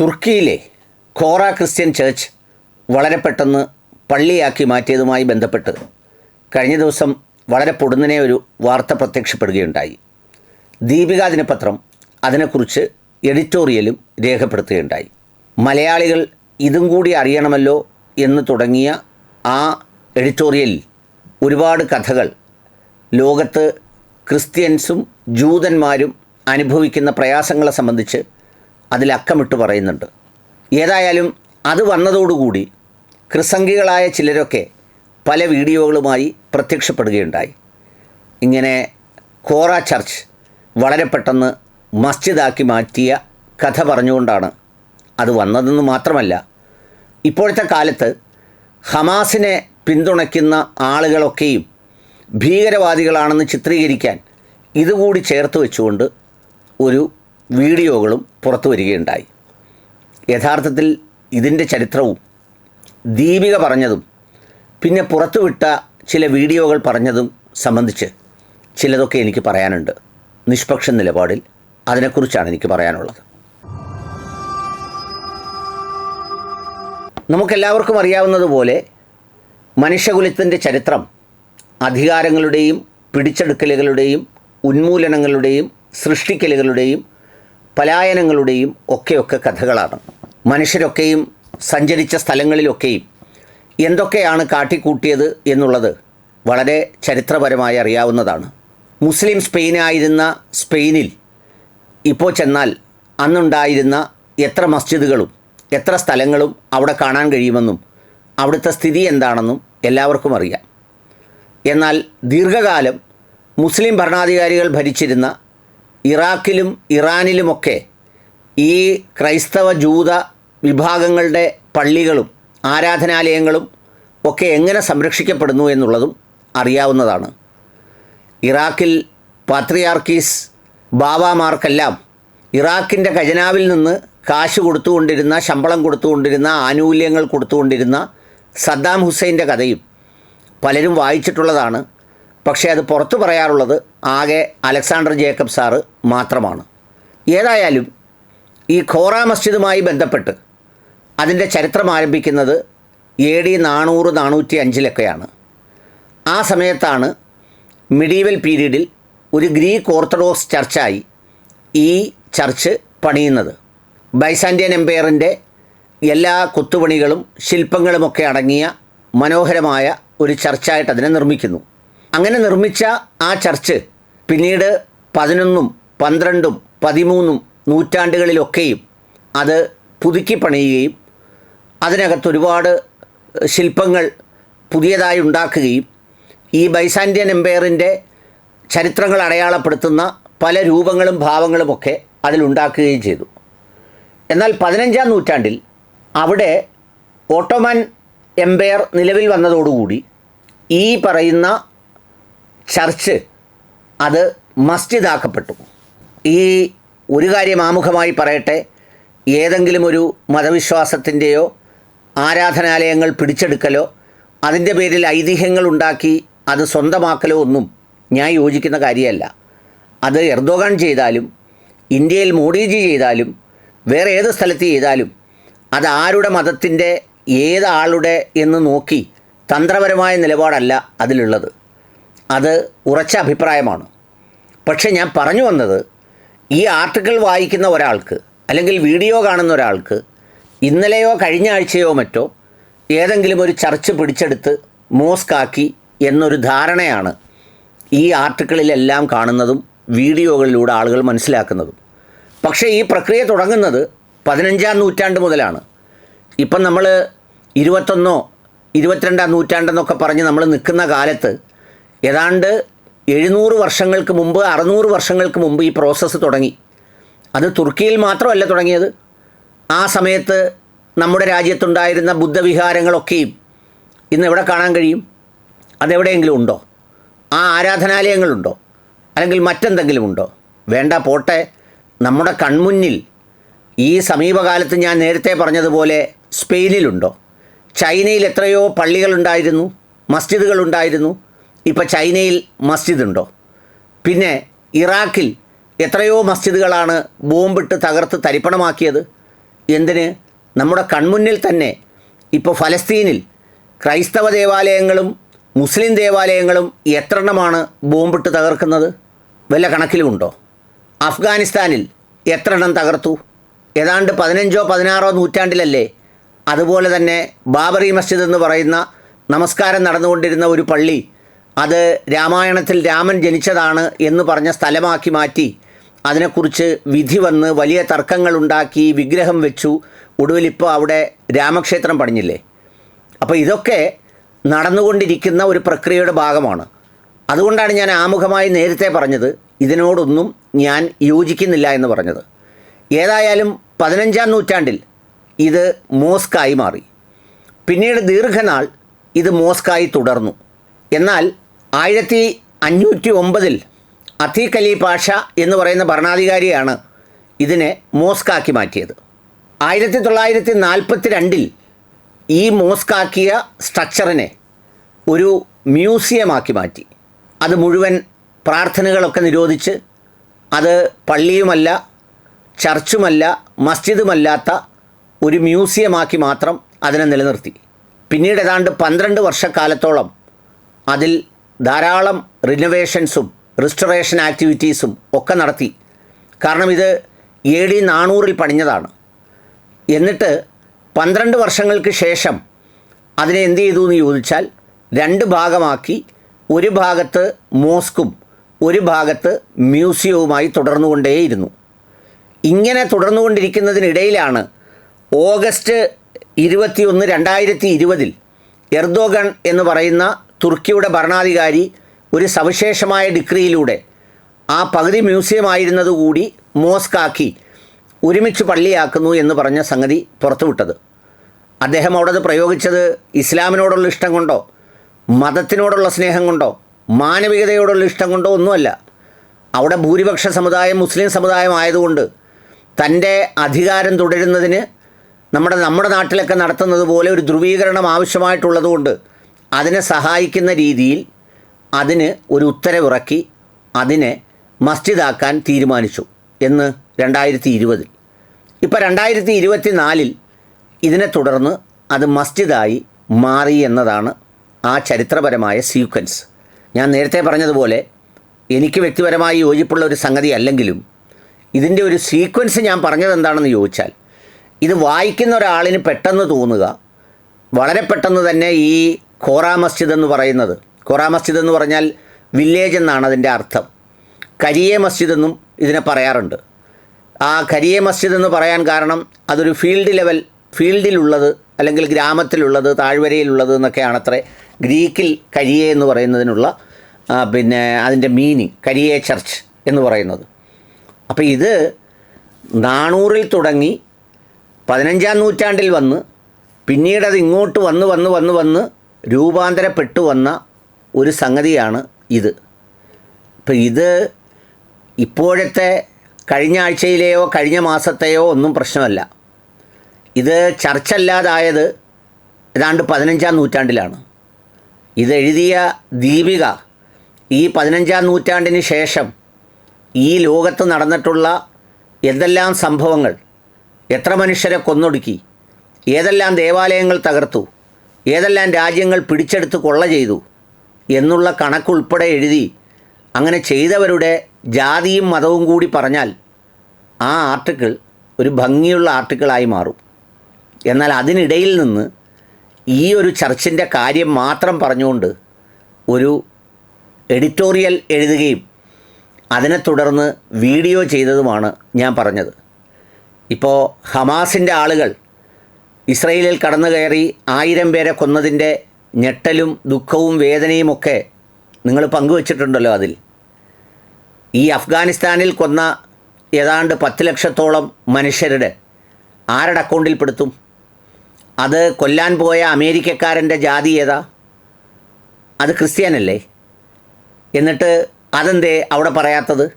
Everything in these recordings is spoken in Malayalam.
തുർക്കിയിലെ കോറ ക്രിസ്ത്യൻ ചർച്ച് വളരെ പെട്ടെന്ന് പള്ളിയാക്കി മാറ്റിയതുമായി ബന്ധപ്പെട്ട് കഴിഞ്ഞ ദിവസം വളരെ പൊടുന്നനെ ഒരു വാർത്ത പ്രത്യക്ഷപ്പെടുകയുണ്ടായി. ദീപിക ദിനപത്രം അതിനെക്കുറിച്ച് എഡിറ്റോറിയലും രേഖപ്പെടുത്തുകയുണ്ടായി. മലയാളികൾ ഇതും കൂടി അറിയണമല്ലോ എന്ന് തുടങ്ങിയ ആ എഡിറ്റോറിയലിൽ ഒരുപാട് കഥകൾ ലോകത്ത് ക്രിസ്ത്യൻസും ജൂതന്മാരും അനുഭവിക്കുന്ന പ്രയാസങ്ങളെ സംബന്ധിച്ച് അതിൽ അക്കമിട്ട് പറയുന്നുണ്ട്. ഏതായാലും അത് വന്നതോടുകൂടി ക്രിസംഗികളായ ചിലരൊക്കെ പല വീഡിയോകളുമായി പ്രത്യക്ഷപ്പെടുകയുണ്ടായി. ഇങ്ങനെ കോറ ചർച്ച് വളരെ പെട്ടെന്ന് മസ്ജിദാക്കി മാറ്റിയ കഥ പറഞ്ഞുകൊണ്ടാണ് അത് വന്നതെന്ന് മാത്രമല്ല ഇപ്പോഴത്തെ കാലത്ത് ഹമാസിനെ പിന്തുണയ്ക്കുന്ന ആളുകളൊക്കെയും ഭീകരവാദികളാണെന്ന് ചിത്രീകരിക്കാൻ ഇതുകൂടി ചേർത്ത് വെച്ചുകൊണ്ട് ഒരു വീഡിയോകളും പുറത്തു വരികയുണ്ടായി. യഥാർത്ഥത്തിൽ ഇതിന്റെ ചരിത്രവും ദീപിക പറഞ്ഞതും പിന്നെ പുറത്തുവിട്ട ചില വീഡിയോകൾ പറഞ്ഞതും സംബന്ധിച്ച് ചിലതൊക്കെ എനിക്ക് പറയാനുണ്ട്. നിഷ്പക്ഷ നിലപാടിൽ അതിനെക്കുറിച്ചാണ് എനിക്ക് പറയാനുള്ളത്. നമുക്കെല്ലാവർക്കും അറിയാവുന്നതുപോലെ മനുഷ്യകുലത്തിന്റെ ചരിത്രം അധികാരങ്ങളുടെയും പിടിച്ചെടുക്കലുകളുടെയും ഉന്മൂലനങ്ങളുടെയും സൃഷ്ടിക്കലുകളുടെയും പലായനങ്ങളുടെയും ഒക്കെയൊക്കെ കഥകളാണ്. മനുഷ്യരൊക്കെയും സഞ്ചരിച്ച സ്ഥലങ്ങളിലൊക്കെയും എന്തൊക്കെയാണ് കാട്ടിക്കൂട്ടിയത് എന്നുള്ളത് വളരെ ചരിത്രപരമായി അറിയാവുന്നതാണ്. മുസ്ലിം സ്പെയിനായിരുന്ന സ്പെയിനിൽ ഇപ്പോൾ ചെന്നാൽ അന്നുണ്ടായിരുന്ന എത്ര മസ്ജിദുകളും എത്ര സ്ഥലങ്ങളും അവിടെ കാണാൻ കഴിയുമെന്നും അവിടുത്തെ സ്ഥിതി എന്താണെന്നും എല്ലാവർക്കും അറിയാം. എന്നാൽ ദീർഘകാലം മുസ്ലിം ഭരണാധികാരികൾ ഭരിച്ചിരുന്ന ഇറാഖിലും ഇറാനിലുമൊക്കെ ഈ ക്രൈസ്തവ ജൂത വിഭാഗങ്ങളുടെ പള്ളികളും ആരാധനാലയങ്ങളും ഒക്കെ എങ്ങനെ സംരക്ഷിക്കപ്പെടുന്നു എന്നുള്ളതും അറിയാവുന്നതാണ്. ഇറാഖിൽ പാത്രിയാർക്കീസ് ബാബാമാർക്കെല്ലാം ഇറാഖിന്റെ ഖജനാവിൽ നിന്ന് കാശ് കൊടുത്തുകൊണ്ടിരുന്ന ശമ്പളം കൊടുത്തുകൊണ്ടിരുന്ന ആനുകൂല്യങ്ങൾ കൊടുത്തുകൊണ്ടിരുന്ന സദ്ദാം ഹുസൈന്റെ കഥയും പലരും വായിച്ചിട്ടുള്ളതാണ്. പക്ഷേ അത് പുറത്തു പറയാറുള്ളത് ആകെ അലക്സാണ്ടർ ജേക്കബ് സാറ് മാത്രമാണ്. ഏതായാലും ഈ ഖോറ മസ്ജിദുമായി ബന്ധപ്പെട്ട് അതിന്റെ ചരിത്രം ആരംഭിക്കുന്നത് എ ഡി നാനൂറ് നാനൂറ്റി അഞ്ചിലൊക്കെയാണ്. ആ സമയത്താണ് മിഡീവൽ പീരീഡിൽ ഒരു ഗ്രീക്ക് ഓർത്തഡോക്സ് ചർച്ചായി ഈ ചർച്ച് പണിയുന്നത്. ബൈസാൻഡിയൻ എംപയറിന്റെ എല്ലാ കൊത്തുപണികളും ശില്പങ്ങളുമൊക്കെ അടങ്ങിയ മനോഹരമായ ഒരു ചർച്ചായിട്ട് അതിനെ നിർമ്മിക്കുന്നു. അങ്ങനെ നിർമ്മിച്ച ആ ചർച്ച് പിന്നീട് പതിനൊന്നും പന്ത്രണ്ടും പതിമൂന്നും നൂറ്റാണ്ടുകളിലൊക്കെയും അത് പുതുക്കി പണിയുകയും അതിനകത്ത് ഒരുപാട് ശില്പങ്ങൾ പുതിയതായി ഉണ്ടാക്കുകയും ഈ ബൈസാൻഡിയൻ എംപയറിന്റെ ചരിത്രങ്ങൾ അടയാളപ്പെടുത്തുന്ന പല രൂപങ്ങളും ഭാവങ്ങളുമൊക്കെ അതിലുണ്ടാക്കുകയും ചെയ്തു. എന്നാൽ പതിനഞ്ചാം നൂറ്റാണ്ടിൽ അവിടെ ഓട്ടോമൻ എംപയർ നിലവിൽ വന്നതോടുകൂടി ഈ പറയുന്ന ചർച്ച് അത് മസ്ജിദാക്കപ്പെട്ടു. ഈ ഒരു കാര്യം ആമുഖമായി പറയട്ടെ. ഏതെങ്കിലും ഒരു മതവിശ്വാസത്തിന്റെയോ ആരാധനാലയങ്ങൾ പിടിച്ചെടുക്കലോ അതിന്റെ പേരിൽ ഐതിഹ്യങ്ങൾ ഉണ്ടാക്കി അത് സ്വന്തമാക്കലോ ഒന്നും ഞാൻ യോജിക്കുന്ന കാര്യമല്ല. അത് എർദോഗാൻ ചെയ്താലും ഇന്ത്യയിൽ മോഡിജി ചെയ്താലും വേറെ ഏത് സ്ഥലത്ത് ചെയ്താലും അത് ആരുടെ മതത്തിന്റെ ഏതാളുടെ എന്ന് നോക്കി തന്ത്രപരമായ നിലപാടല്ല അതിലുള്ളത്. അത് ഉറച്ച അഭിപ്രായമാണ്. പക്ഷേ ഞാൻ പറഞ്ഞു വന്നത് ഈ ആർട്ടിക്കിൾ വായിക്കുന്ന ഒരാൾക്ക് അല്ലെങ്കിൽ വീഡിയോ കാണുന്ന ഒരാൾക്ക് ഇന്നലെയോ കഴിഞ്ഞ ആഴ്ചയോ മറ്റോ ഏതെങ്കിലും ഒരു ചർച്ച് പിടിച്ചെടുത്ത് മോസ്കാക്കി എന്നൊരു ധാരണയാണ് ഈ ആർട്ടിക്കിളിലെല്ലാം കാണുന്നതും വീഡിയോകളിലൂടെ ആളുകൾ മനസ്സിലാക്കുന്നതും. പക്ഷേ ഈ പ്രക്രിയ തുടങ്ങുന്നത് പതിനഞ്ചാം നൂറ്റാണ്ട് മുതലാണ്. ഇപ്പം നമ്മൾ ഇരുപത്തൊന്നോ ഇരുപത്തിരണ്ടാം നൂറ്റാണ്ടെന്നൊക്കെ പറഞ്ഞ് നമ്മൾ നിൽക്കുന്ന കാലത്ത് ഏതാണ്ട് എഴുന്നൂറ് വർഷങ്ങൾക്ക് മുമ്പ് അറുന്നൂറ് വർഷങ്ങൾക്ക് മുമ്പ് ഈ പ്രോസസ്സ് തുടങ്ങി. അത് തുർക്കിയിൽ മാത്രമല്ല തുടങ്ങിയത്. ആ സമയത്ത് നമ്മുടെ രാജ്യത്തുണ്ടായിരുന്ന ബുദ്ധവിഹാരങ്ങളൊക്കെയും ഇന്ന് എവിടെ കാണാൻ കഴിയും? അതെവിടെയെങ്കിലും ഉണ്ടോ? ആ ആരാധനാലയങ്ങളുണ്ടോ? അല്ലെങ്കിൽ മറ്റെന്തെങ്കിലും ഉണ്ടോ? വേണ്ട പോട്ടെ. നമ്മുടെ കൺമുന്നിൽ ഈ സമീപകാലത്ത് ഞാൻ നേരത്തെ പറഞ്ഞതുപോലെ സ്പെയിനിലുണ്ടോ? ചൈനയിൽ എത്രയോ പള്ളികളുണ്ടായിരുന്നു മസ്ജിദുകളുണ്ടായിരുന്നു ഇപ്പോൾ ചൈനയിൽ മസ്ജിദ് ഉണ്ടോ പിന്നെ ഇറാഖിൽ എത്രയോ മസ്ജിദുകളാണ് ബോംബിട്ട് തകർത്ത് തരിപ്പണമാക്കിയത്. എന്തിന്? നമ്മുടെ കൺമുന്നിൽ തന്നെ ഇപ്പോൾ ഫലസ്തീനിൽ ക്രൈസ്തവ ദേവാലയങ്ങളും മുസ്ലിം ദേവാലയങ്ങളും എത്രണ്ണമാണ് ബോംബിട്ട് തകർക്കുന്നത്? വല്ല കണക്കിലുമുണ്ടോ അഫ്ഗാനിസ്ഥാനിൽ എത്ര തകർത്തു. ഏതാണ്ട് പതിനഞ്ചോ പതിനാറോ നൂറ്റാണ്ടിലല്ലേ അതുപോലെ തന്നെ ബാബറി മസ്ജിദ് എന്ന് പറയുന്ന നമസ്കാരം നടന്നുകൊണ്ടിരുന്ന ഒരു പള്ളി അത് രാമായണത്തിൽ രാമൻ ജനിച്ചതാണ് എന്ന് പറഞ്ഞ സ്ഥലമാക്കി മാറ്റി. അതിനെക്കുറിച്ച് വിധി വന്ന് വലിയ തർക്കങ്ങളുണ്ടാക്കി വിഗ്രഹം വെച്ചു. ഒടുവിൽ ഇപ്പോൾ അവിടെ രാമക്ഷേത്രം പണിഞ്ഞില്ലേ അപ്പോൾ ഇതൊക്കെ നടന്നുകൊണ്ടിരിക്കുന്ന ഒരു പ്രക്രിയയുടെ ഭാഗമാണ്. അതുകൊണ്ടാണ് ഞാൻ ആമുഖമായി നേരത്തെ പറഞ്ഞത് ഇതിനോടൊന്നും ഞാൻ യോജിക്കുന്നില്ല എന്ന് പറഞ്ഞത്. ഏതായാലും പതിനഞ്ചാം നൂറ്റാണ്ടിൽ ഇത് മോസ്കായി മാറി. പിന്നീട് ദീർഘനാൾ ഇത് മോസ്കായി തുടർന്നു. എന്നാൽ ആയിരത്തി അഞ്ഞൂറ്റി ഒമ്പതിൽ അത്തീഖ് അലി പാഷ എന്ന് പറയുന്ന ഭരണാധികാരിയാണ് ഇതിനെ മോസ്കാക്കി മാറ്റിയത്. ആയിരത്തി തൊള്ളായിരത്തി നാൽപ്പത്തി രണ്ടിൽ ഈ മോസ്കാക്കിയ സ്ട്രക്ചറിനെ ഒരു മ്യൂസിയമാക്കി മാറ്റി. അത് മുഴുവൻ പ്രാർത്ഥനകളൊക്കെ നിരോധിച്ച് അത് പള്ളിയുമല്ല ചർച്ചുമല്ല മസ്ജിദുമല്ലാത്ത ഒരു മ്യൂസിയമാക്കി മാത്രം അതിനെ നിലനിർത്തി. പിന്നീട് ഏതാണ്ട് പന്ത്രണ്ട് വർഷക്കാലത്തോളം അതിൽ ധാരാളം റിനോവേഷൻസും റിസ്റ്റോറേഷൻ ആക്ടിവിറ്റീസും ഒക്കെ നടത്തി. കാരണം ഇത് എ ഡി നാനൂറിൽ പണിഞ്ഞതാണ് എന്നിട്ട് പന്ത്രണ്ട് വർഷങ്ങൾക്ക് ശേഷം അതിനെ എന്ത് ചെയ്തു എന്ന് ചോദിച്ചാൽ രണ്ട് ഭാഗമാക്കി. ഒരു ഭാഗത്ത് മോസ്കും ഒരു ഭാഗത്ത് മ്യൂസിയവുമായി തുടർന്നുകൊണ്ടേയിരുന്നു. ഇങ്ങനെ തുടർന്നുകൊണ്ടിരിക്കുന്നതിനിടയിലാണ് ഓഗസ്റ്റ് ഇരുപത്തിയൊന്ന് രണ്ടായിരത്തി ഇരുപതിൽ എർദോഗൺ എന്ന് പറയുന്ന തുർക്കിയുടെ ഭരണാധികാരി ഒരു സവിശേഷമായ ഡിഗ്രിയിലൂടെ ആ പകുതി മ്യൂസിയം ആയിരുന്നതുകൂടി മോസ്കാക്കി ഒരുമിച്ച് പള്ളിയാക്കുന്നു എന്ന് പറഞ്ഞ സംഗതി പുറത്തുവിട്ടത്. അദ്ദേഹം അവിടെ പ്രയോഗിച്ചത് ഇസ്ലാമിനോടുള്ള ഇഷ്ടം കൊണ്ടോ മതത്തിനോടുള്ള സ്നേഹം കൊണ്ടോ മാനവികതയോടുള്ള ഇഷ്ടം കൊണ്ടോ ഒന്നുമല്ല. അവിടെ ഭൂരിപക്ഷ സമുദായം മുസ്ലിം സമുദായം ആയതുകൊണ്ട് തന്റെ അധികാരം തുടരുന്നതിന് നമ്മുടെ നമ്മുടെ നാട്ടിലൊക്കെ നടത്തുന്നത് പോലെ ഒരു ധ്രുവീകരണം ആവശ്യമായിട്ടുള്ളതുകൊണ്ട് അതിനെ സഹായിക്കുന്ന രീതിയിൽ അതിന് ഒരു ഉത്തരവിറക്കി അതിനെ മസ്ജിദാക്കാൻ തീരുമാനിച്ചു എന്ന് രണ്ടായിരത്തി ഇരുപതിൽ ഇപ്പോൾ രണ്ടായിരത്തി ഇരുപത്തി നാലിൽ ഇതിനെ തുടർന്ന് അത് മസ്ജിദായി മാറി എന്നതാണ് ആ ചരിത്രപരമായ സീക്വൻസ്. ഞാൻ നേരത്തെ പറഞ്ഞതുപോലെ എനിക്ക് വ്യക്തിപരമായി യോജിപ്പുള്ള ഒരു സംഗതി അല്ലെങ്കിലും ഇതിന്റെ ഒരു സീക്വൻസ് ഞാൻ പറഞ്ഞത് എന്താണെന്ന് ചോദിച്ചാൽ ഇത് വായിക്കുന്ന ഒരാളിന് പെട്ടെന്ന് തോന്നുക വളരെ പെട്ടെന്ന് തന്നെ ഈ ഖോറ മസ്ജിദ് എന്ന് പറയുന്നത്. ഖോറ മസ്ജിദ് എന്ന് പറഞ്ഞാൽ വില്ലേജ് എന്നാണ് അതിന്റെ അർത്ഥം. കരിയെ മസ്ജിദ് എന്നും ഇതിനെ പറയാറുണ്ട്. ആ കരിയെ മസ്ജിദ് എന്ന് പറയാൻ കാരണം അതൊരു ഫീൽഡ് ലെവൽ ഫീൽഡിലുള്ളത് അല്ലെങ്കിൽ ഗ്രാമത്തിലുള്ളത് താഴ്വരയിലുള്ളത് എന്നൊക്കെയാണ് അത്രേ ഗ്രീക്കിൽ കരിയെ എന്ന് പറയുന്നതിനുള്ള പിന്നെ അതിന്റെ മീനിങ് കരിയെ ചർച്ച് എന്ന് പറയുന്നത്. അപ്പോൾ ഇത് നാണൂറിൽ തുടങ്ങി പതിനഞ്ചാം നൂറ്റാണ്ടിൽ വന്ന് പിന്നീട് അത് ഇങ്ങോട്ട് വന്ന് വന്ന് വന്ന് വന്ന് രൂപാന്തരപ്പെട്ടു വന്ന ഒരു സംഗതിയാണ് ഇത്. ഇപ്പം ഇത് ഇപ്പോഴത്തെ കഴിഞ്ഞ ആഴ്ചയിലെയോ കഴിഞ്ഞ മാസത്തെയോ ഒന്നും പ്രശ്നമല്ല. ഇത് ചർച്ചല്ലാതായത് ഏതാണ്ട് പതിനഞ്ചാം നൂറ്റാണ്ടിലാണ്. ഇതെഴുതിയ ദീപിക ഈ പതിനഞ്ചാം നൂറ്റാണ്ടിന് ശേഷം ഈ ലോകത്ത് നടന്നിട്ടുള്ള എന്തെല്ലാം സംഭവങ്ങൾ എത്ര മനുഷ്യരെ കൊന്നൊടുക്കി ഏതെല്ലാം ദേവാലയങ്ങൾ തകർത്തു ഏതെല്ലാം രാജ്യങ്ങൾ പിടിച്ചെടുത്ത് കൊള്ള ചെയ്തു എന്നുള്ള കണക്കുൾപ്പെടെ എഴുതി അങ്ങനെ ചെയ്തവരുടെ ജാതിയും മതവും കൂടി പറഞ്ഞാൽ ആ ആർട്ടിക്കിൾ ഒരു ഭംഗിയുള്ള ആർട്ടിക്കിളായി മാറും. എന്നാൽ അതിനിടയിൽ നിന്ന് ഈ ഒരു ചർച്ചിന്റെ കാര്യം മാത്രം പറഞ്ഞുകൊണ്ട് ഒരു എഡിറ്റോറിയൽ എഴുതുകയും അതിനെ തുടർന്ന് വീഡിയോ ചെയ്തതുമാണ് ഞാൻ പറഞ്ഞത്. ഇപ്പോൾ ഹമാസിന്റെ ആളുകൾ ഇസ്രയേലിൽ കടന്നു കയറി ആയിരം പേരെ കൊന്നതിന്റെ ഞെട്ടലും ദുഃഖവും വേദനയുമൊക്കെ നിങ്ങൾ പങ്കുവച്ചിട്ടുണ്ടല്ലോ അതിൽ. ഈ അഫ്ഗാനിസ്ഥാനിൽ കൊന്ന ഏതാണ്ട് പത്ത് ലക്ഷത്തോളം മനുഷ്യരുടെ ആരുടെ അക്കൗണ്ടിൽ പെടുത്തും? അത് കൊല്ലാൻ പോയ അമേരിക്കക്കാരന്റെ ജാതി ഏതാ? അത് ക്രിസ്ത്യാനല്ലേ? എന്നിട്ട് അതെന്തേ അവിടെ പറയാത്തത്?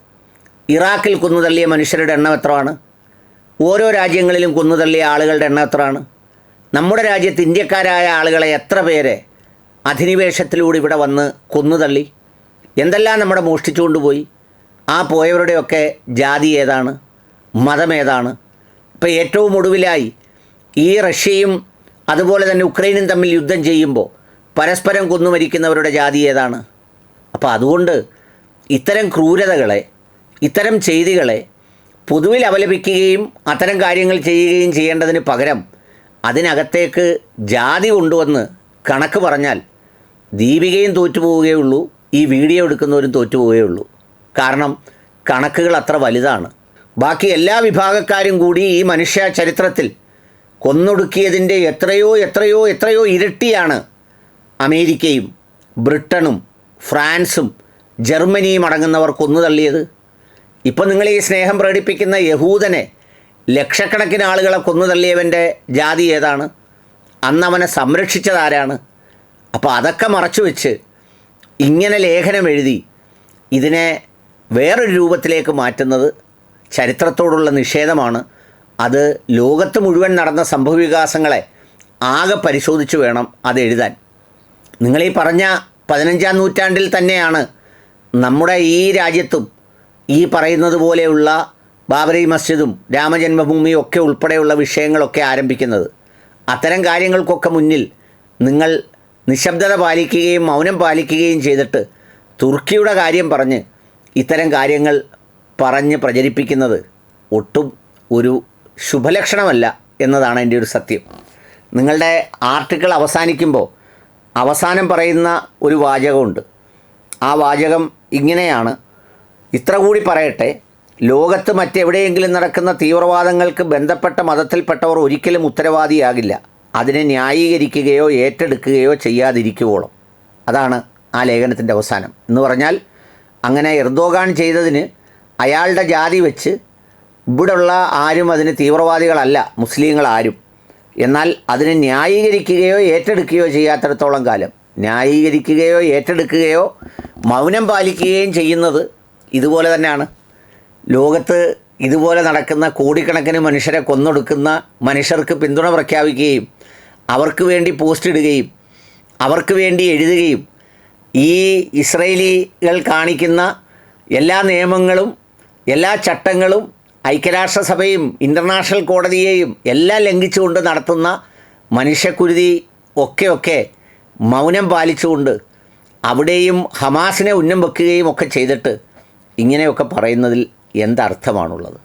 ഇറാഖിൽ കുന്നുതള്ളിയ മനുഷ്യരുടെ എണ്ണം എത്രയാണ്? ഓരോ രാജ്യങ്ങളിലും കുന്നുതള്ളിയ ആളുകളുടെ എണ്ണം എത്രയാണ്? നമ്മുടെ രാജ്യത്ത് ഇന്ത്യക്കാരായ ആളുകളെ എത്ര പേരെ അധിനിവേശത്തിലൂടെ ഇവിടെ വന്ന് കൊന്നുതള്ളി? എന്തെല്ലാം നമ്മുടെ മോഷ്ടിച്ചുകൊണ്ടുപോയി? ആ പോയവരുടെയൊക്കെ ജാതി ഏതാണ്? മതമേതാണ് ഇപ്പോൾ ഏറ്റവും ഒടുവിലായി ഈ റഷ്യയും അതുപോലെ തന്നെ ഉക്രൈനും തമ്മിൽ യുദ്ധം ചെയ്യുമ്പോൾ പരസ്പരം കൊന്നുമരിക്കുന്നവരുടെ ജാതി ഏതാണ്? അപ്പോൾ അതുകൊണ്ട് ഇത്തരം ക്രൂരതകളെ ഇത്തരം ചെയ്തികളെ പൊതുവിൽ അവലപിക്കുകയും അത്തരം കാര്യങ്ങൾ ചെയ്യുകയും ചെയ്യേണ്ടതിന് പകരം അതിനകത്തേക്ക് ജാതി കൊണ്ടുവന്ന് കണക്ക് പറഞ്ഞാൽ ദീപികയും തോറ്റുപോവുകയുള്ളൂ ഈ വീഡിയോ എടുക്കുന്നവരും തോറ്റുപോവുകയുള്ളൂ കാരണം കണക്കുകൾ അത്ര വലുതാണ്. ബാക്കി എല്ലാ വിഭാഗക്കാരും കൂടി ഈ മനുഷ്യ ചരിത്രത്തിൽ കൊന്നൊടുക്കിയതിന്റെ എത്രയോ എത്രയോ എത്രയോ ഇരട്ടിയാണ് അമേരിക്കയും ബ്രിട്ടനും ഫ്രാൻസും ജർമ്മനിയും അടങ്ങുന്നവർ കൊന്നു തള്ളിയത് ഇപ്പം നിങ്ങൾ ഈ സ്നേഹം പ്രകടിപ്പിക്കുന്ന യഹൂദനെ ലക്ഷക്കണക്കിന് ആളുകളെ കൊന്നു തള്ളിയവന്റെ ജാതി ഏതാണ്? അന്ന് അവനെ സംരക്ഷിച്ചതാരാണ് അപ്പോൾ അതൊക്കെ മറച്ചു വെച്ച് ഇങ്ങനെ ലേഖനം എഴുതി ഇതിനെ വേറൊരു രൂപത്തിലേക്ക് മാറ്റുന്നത് ചരിത്രത്തോടുള്ള നിഷേധമാണ്. അത് ലോകത്ത് മുഴുവൻ നടന്ന സംഭവവികാസങ്ങളെ ആകെ പരിശോധിച്ച് വേണം അത് എഴുതാൻ. നിങ്ങൾ ഈ പറഞ്ഞ പതിനഞ്ചാം നൂറ്റാണ്ടിൽ തന്നെയാണ് നമ്മുടെ ഈ രാജ്യത്തും ഈ പറയുന്നത് പോലെയുള്ള ബാബരി മസ്ജിദും രാമജന്മഭൂമിയും ഒക്കെ ഉൾപ്പെടെയുള്ള വിഷയങ്ങളൊക്കെ ആരംഭിക്കുന്നത്. അത്തരം കാര്യങ്ങൾക്കൊക്കെ മുന്നിൽ നിങ്ങൾ നിശബ്ദത പാലിക്കുകയും മൗനം പാലിക്കുകയും ചെയ്തിട്ട് തുർക്കിയുടെ കാര്യം പറഞ്ഞ് ഇത്തരം കാര്യങ്ങൾ പറഞ്ഞ് പ്രചരിപ്പിക്കുന്നത് ഒട്ടും ഒരു ശുഭലക്ഷണമല്ല എന്നതാണ് എന്റെ ഒരു സത്യം. നിങ്ങളുടെ ആർട്ടിക്കിൾ അവസാനിക്കുമ്പോൾ അവസാനം പറയുന്ന ഒരു വാചകമുണ്ട്. ആ വാചകം ഇങ്ങനെയാണ്. ഇത്ര കൂടി പറയട്ടെ. ലോകത്ത് മറ്റെവിടെയെങ്കിലും നടക്കുന്ന തീവ്രവാദങ്ങൾക്ക് ബന്ധപ്പെട്ട മതത്തിൽപ്പെട്ടവർ ഒരിക്കലും ഉത്തരവാദിയാകില്ല. അതിനെ ന്യായീകരിക്കുകയോ ഏറ്റെടുക്കുകയോ ചെയ്യാതിരിക്കുവോളം. അതാണ് ആ ലേഖനത്തിന്റെ അവസാനം. എന്ന് പറഞ്ഞാൽ അങ്ങനെ എർദോഗാൻ ചെയ്തതിന് അയാളുടെ ജാതി വെച്ച് ഇവിടുള്ള ആരും അതിന് തീവ്രവാദികളല്ല മുസ്ലിങ്ങൾ ആരും. എന്നാൽ അതിനെ ന്യായീകരിക്കുകയോ ഏറ്റെടുക്കുകയോ ചെയ്യാത്തിടത്തോളം കാലം. ന്യായീകരിക്കുകയോ ഏറ്റെടുക്കുകയോ മൗനം പാലിക്കുകയും ചെയ്യുന്നത് ഇതുപോലെ തന്നെയാണ്. ലോകത്ത് ഇതുപോലെ നടക്കുന്ന കോടിക്കണക്കിന് മനുഷ്യരെ കൊന്നൊടുക്കുന്ന മനുഷ്യർക്ക് പിന്തുണ പ്രഖ്യാപിക്കുകയും അവർക്ക് വേണ്ടി പോസ്റ്റ് ഇടുകയും അവർക്ക് വേണ്ടി എഴുതുകയും ഈ ഇസ്രയേലികൾ കാണിക്കുന്ന എല്ലാ നിയമങ്ങളും എല്ലാ ചട്ടങ്ങളും ഐക്യരാഷ്ട്രസഭയും ഇന്റർനാഷണൽ കോടതിയെയും എല്ലാം ലംഘിച്ചുകൊണ്ട് നടത്തുന്ന മനുഷ്യക്കുരുതി ഒക്കെയൊക്കെ ഒക്കെ മൗനം പാലിച്ചുകൊണ്ട് അവിടെയും ഹമാസിനെ ഉന്നം വെക്കുകയും ഒക്കെ ചെയ്തിട്ട് ഇങ്ങനെയൊക്കെ പറയുന്നതിൽ എന്തർത്ഥമാണുള്ളത്